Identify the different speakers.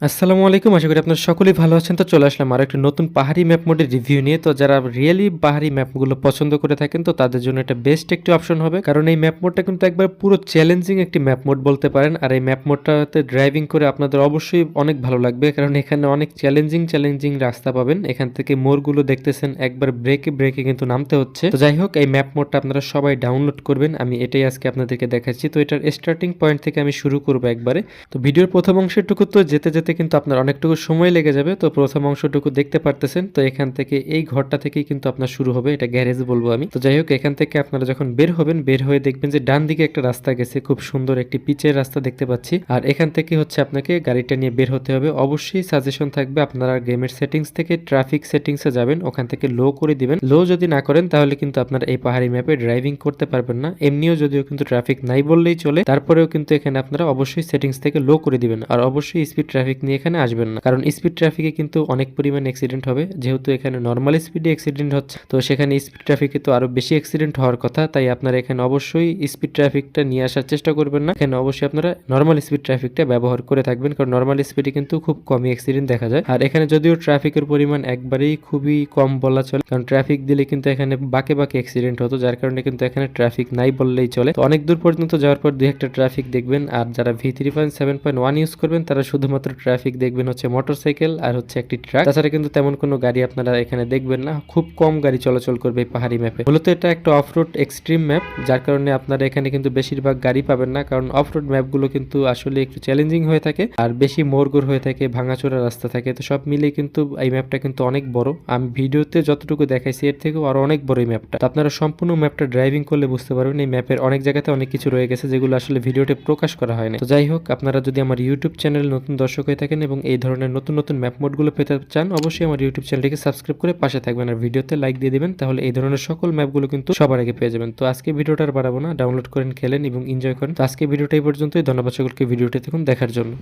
Speaker 1: আসসালামু আলাইকুম, আশা করি আপনারা সকলেই ভালো আছেন। তো চলে আসলাম আর একটা নতুন পাহাড়ি ম্যাপ মোডের রিভিউ নিয়ে। তো যারা রিয়েলি পাহাড়ি ম্যাপগুলো পছন্দ করে থাকেন, তো তাদের জন্য এটা বেস্ট একটি অপশন হবে। কারণ এই ম্যাপ মোডটা কিন্তু একবার পুরো চ্যালেঞ্জিং একটি ম্যাপ মোড বলতে পারেন। আর এই ম্যাপ মোডটাতে ড্রাইভিং করে আপনাদের অবশ্যই অনেক ভালো লাগবে। কারণ এখানে অনেক চ্যালেঞ্জিং চ্যালেঞ্জিং রাস্তা পাবেন। এখান থেকে মোড়গুলো দেখতেছেন, একবার ব্রেকে ব্রেকে কিন্তু নামতে হচ্ছে। তো যাই হোক, এই ম্যাপ মোডটা আপনারা সবাই ডাউনলোড করবেন। আমি এটাই আজকে আপনাদেরকে দেখাচ্ছি। তো এটার স্টার্টিং পয়েন্ট থেকে আমি শুরু করব একবারে। তো ভিডিওর প্রথম অংশটুকু তো যেতে যেতে কিন্তু আপনার অনেকটুকু সময় লেগে যাবে। তো প্রথম অংশটুকু দেখতে পারতেছেন, তো এখান থেকে এই ঘরটা থেকেই কিন্তু আপনার শুরু হবে, এটা গ্যারেজ বলব আমি। তো যাই হোক এখান থেকে আপনারা যখন বের হবেন, বের হয়ে দেখবেন যে ডান দিকে একটা রাস্তা গেছে, খুব সুন্দর একটি পিচের রাস্তা দেখতে পাচ্ছি। আর এখান থেকে হচ্ছে আপনাকে গাড়িটা নিয়ে বের হতে হবে। অবশ্যই সাজেশন থাকবে, আপনারা গেমের সেটিংস থেকে ট্রাফিক সেটিংসে যাবেন, ওখান থেকে লো করে দিবেন। লো যদি না করেন, তাহলে কিন্তু আপনারা এই পাহাড়ি ম্যাপে ড্রাইভিং করতে পারবেন না। এমনিও যদিও কিন্তু ট্রাফিক নাই বললেই চলে, তারপরেও কিন্তু এখানে আপনারা অবশ্যই সেটিংস থেকে লো করে দিবেন। আর অবশ্যই স্পিড ট্রাফিক নিয়ে এখানে আসবেন না। কারণ স্পিড ট্রাফিকে কিন্তু অনেক পরিমাণ অ্যাক্সিডেন্ট হবে। যেহেতু এখানে নর্মাল স্পিডে অ্যাক্সিডেন্ট হচ্ছে, তো সেখানে স্পিড ট্রাফিকে তো আরও বেশি অ্যাক্সিডেন্ট হওয়ার কথা। তাই আপনারা এখানে অবশ্যই স্পিড ট্রাফিকটা নিয়ে আসার চেষ্টা করবেন না। এখানে অবশ্যই আপনারা নর্মাল স্পিড ট্রাফিকটা ব্যবহার করে থাকবেন, কারণ নর্মাল স্পিডে কিন্তু খুব কমই অ্যাক্সিডেন্ট দেখা যায়। আর এখানে যদিও ট্রাফিকের পরিমাণ একবারেই খুবই কম বলা চলে, কারণ ট্রাফিক দিলে কিন্তু এখানে বাকে বাকে অ্যাক্সিডেন্ট হতো, যার কারণে কিন্তু এখানে ট্রাফিক নাই বললেই চলে। তো অনেক দূর পর্যন্ত যাওয়ার পর দুই একটা ট্রাফিক দেখবেন, আর যারা V three point seven point one use করবেন, তারা শুধুমাত্র ট্রাফিক দেখবেন হচ্ছে মোটরসাইকেল আর হচ্ছে একটি ট্রাক। তাছাড়া কিন্তু তেমন কোনো গাড়ি আপনারা এখানে দেখবেন না। খুব কম গাড়ি চলাচল করবে পাহাড়ি ম্যাপে। মূলত এটা একটা অফ রোড এক্সট্রিম ম্যাপ, যার কারণে আপনারা এখানে কিন্তু বেশিরভাগ গাড়ি পাবেন না। কারণ অফ রোড ম্যাপগুলো কিন্তু আসলে একটু চ্যালেঞ্জিং হয়ে থাকে আর বেশি মোড়গোর হয়ে থাকে, ভাঙাচোরা রাস্তা থাকে। তো সব মিলিয়ে কিন্তু এই ম্যাপটা কিন্তু অনেক বড়। আমি ভিডিওতে যতটুকু দেখাইছি, এর থেকেও আরও অনেক বড় এই ম্যাপটা। আপনারা সম্পূর্ণ ম্যাপটা ড্রাইভিং করলে বুঝতে পারবেন। এই ম্যাপের অনেক জায়গাতে অনেক কিছু রয়ে গেছে, যেগুলো আসলে ভিডিওতে প্রকাশ করা হয় না তো যাই হোক, আপনারা যদি আমার ইউটিউব চ্যানেল নতুন দর্শক হয়ে থাকেন এবং এই ধরনের নতুন নতুন ম্যাপ মোডগুলো পেতে চান, অবশ্যই আমার ইউটিউব চ্যানেলটিকে সাবস্ক্রাইব করে পাশে থাকবেন আর ভিডিওতে লাইক দিয়ে দেবেন, তাহলে এই ধরনের সকল ম্যাপগুলো কিন্তু সবার আগে পেয়ে যাবেন। তো আজকে ভিডিওটা আর বাড়াবো না ডাউনলোড করেন, খেলেন এবং এনজয় করেন। তো আজকে ভিডিওটা এই পর্যন্তই, ধন্যবাদ সকলকে ভিডিওটি দেখুন দেখার জন্য।